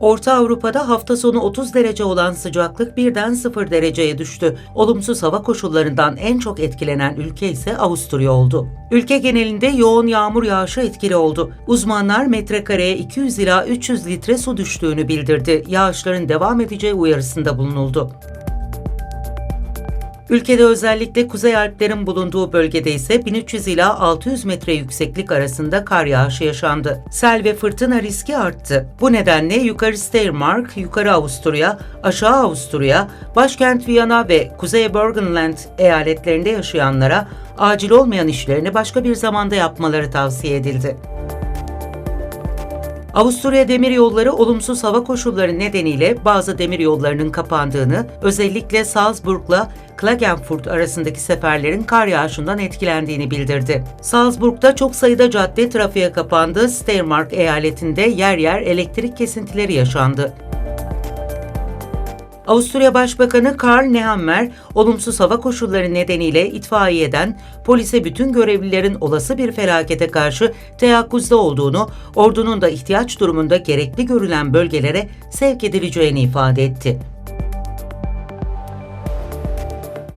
Orta Avrupa'da hafta sonu 30 derece olan sıcaklık birden 0 dereceye düştü. Olumsuz hava koşullarından en çok etkilenen ülke ise Avusturya oldu. Ülke genelinde yoğun yağmur yağışı etkili oldu. Uzmanlar metrekareye 200 ila 300 litre su düştüğünü bildirdi. Yağışların devam edeceği uyarısında bulunuldu. Ülkede özellikle Kuzey Alplerin bulunduğu bölgede ise 1300 ila 600 metre yükseklik arasında kar yağışı yaşandı. Sel ve fırtına riski arttı. Bu nedenle yukarı Steiermark, yukarı Avusturya, aşağı Avusturya, başkent Viyana ve Kuzey Burgenland eyaletlerinde yaşayanlara acil olmayan işlerini başka bir zamanda yapmaları tavsiye edildi. Avusturya demiryolları olumsuz hava koşulları nedeniyle bazı demiryollarının kapandığını, özellikle Salzburg'la Klagenfurt arasındaki seferlerin kar yağışından etkilendiğini bildirdi. Salzburg'da çok sayıda cadde trafiğe kapandı, Steiermark eyaletinde yer yer elektrik kesintileri yaşandı. Avusturya Başbakanı Karl Nehammer, olumsuz hava koşulları nedeniyle itfaiyeden polise bütün görevlilerin olası bir felakete karşı teyakkuzda olduğunu, ordunun da ihtiyaç durumunda gerekli görülen bölgelere sevk edileceğini ifade etti.